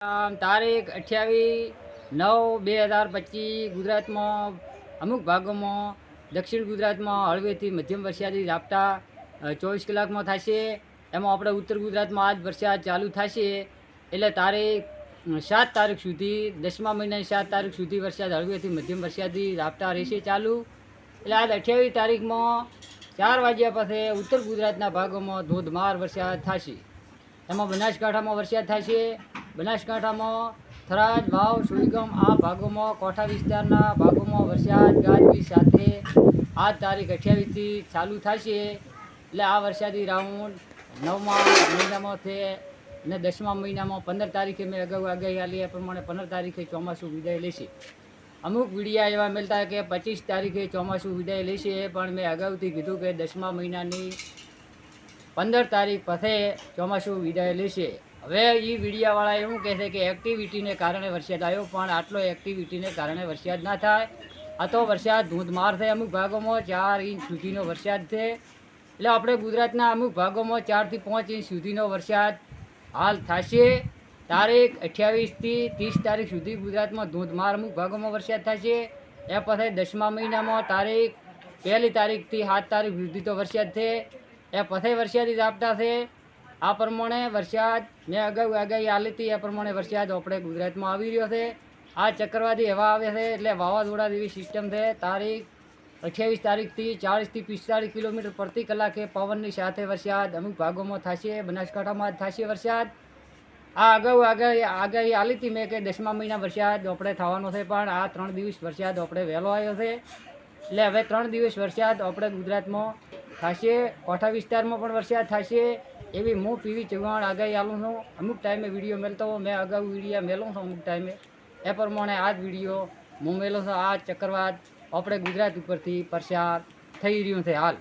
તારીખ અઠ્યાવીસ નવ બે હજાર પચીસ ગુજરાતમાં અમુક ભાગોમાં દક્ષિણ ગુજરાતમાં હળવેથી મધ્યમ વરસાદી ઝાપટા ચોવીસ કલાકમાં થશે. એમાં આપણે ઉત્તર ગુજરાતમાં આજ વરસાદ ચાલુ થશે. એટલે તારીખ સાત તારીખ સુધી, દસમા મહિનાની સાત તારીખ સુધી વરસાદ હળવેથી મધ્યમ વરસાદી ઝાપટા રહેશે ચાલુ. એટલે આજ અઠ્યાવીસ તારીખમાં ચાર વાગ્યા પાસે ઉત્તર ગુજરાતના ભાગોમાં ધોધમાર વરસાદ થશે. એમાં બનાસકાંઠામાં વરસાદ થશે. બનાસકાંઠામાં થરાદ, વાવ, સુઈગામ આ ભાગોમાં કોઠા વિસ્તારના ભાગોમાં વરસાદ, ગાજવીજ સાથે આજ તારીખ અઠ્યાવીસથી ચાલુ થશે. એટલે આ વરસાદી રાઉન્ડ નવમા મહિનામાં છે અને દસમા મહિનામાં પંદર તારીખે મેં અગાઉ આગાહી આલી એ પ્રમાણે પંદર તારીખે ચોમાસું વિદાય લેશે. અમુક વિડીયા એવા મળતા કે પચીસ તારીખે ચોમાસું વિદાય લેશે, પણ મેં અગાઉથી કીધું કે દસમા મહિનાની પંદર તારીખ પથે ચોમાસું વિદાય લેશે. હવે એ મીડિયાવાળા એવું કહે છે કે એક્ટિવિટીને કારણે વરસાદ આવ્યો, પણ આટલો એક્ટિવિટીને કારણે વરસાદ ના થાય. આ તો વરસાદ ધોધમાર થાય અમુક ભાગોમાં, ચાર ઇંચ સુધીનો વરસાદ છે. એટલે આપણે ગુજરાતના અમુક ભાગોમાં ચારથી પાંચ ઇંચ સુધીનો વરસાદ હાલ થશે. તારીખ અઠ્યાવીસથી ત્રીસ તારીખ સુધી ગુજરાતમાં ધોધમાર અમુક ભાગોમાં વરસાદ થશે. એ પછી દસમા મહિનામાં તારીખ, પહેલી તારીખથી સાત તારીખ સુધી તો વરસાદ છે. એ પછી વરસાદી ઝાપટા છે. આ પ્રમાણે વરસાદ, મેં અગાઉ આગાહી આલી હતી એ પ્રમાણે વરસાદ આપણે ગુજરાતમાં આવી રહ્યો છે. આ ચક્રવાતી હવા આવે છે એટલે વાવાઝોડા જેવી સિસ્ટમ છે. તારીખ અઠ્યાવીસ તારીખથી ચાળીસથી પિસ્તાળીસ કિલોમીટર પ્રતિ કલાકે પવનની સાથે વરસાદ. અમુક ભાગોમાં થશે, બનાસકાંઠામાં થશે વરસાદ. આ અગાઉ આગાહી આગાહી આલી હતી મેં કે દસમા મહિના વરસાદ આપણે થવાનો છે, પણ આ ત્રણ દિવસ વરસાદ આપણે વહેલો આવ્યો છે. એટલે હવે ત્રણ દિવસ વરસાદ આપણે ગુજરાતમાં થશે, કોઠા વિસ્તારમાં પણ વરસાદ થશે, એવી હું પીવી ચવાણ આગાહી આલું છું. અમુક ટાઈમે વીડિયો મેળતો મેં અગાઉ વીડિયો મેલું છું અમુક ટાઈમે. એ પ્રમાણે આ જ વીડિયો હું મેલો છું. આ ચક્રવાત આપણે ગુજરાત ઉપરથી પ્રસાર થઈ રહ્યું છે હાલ.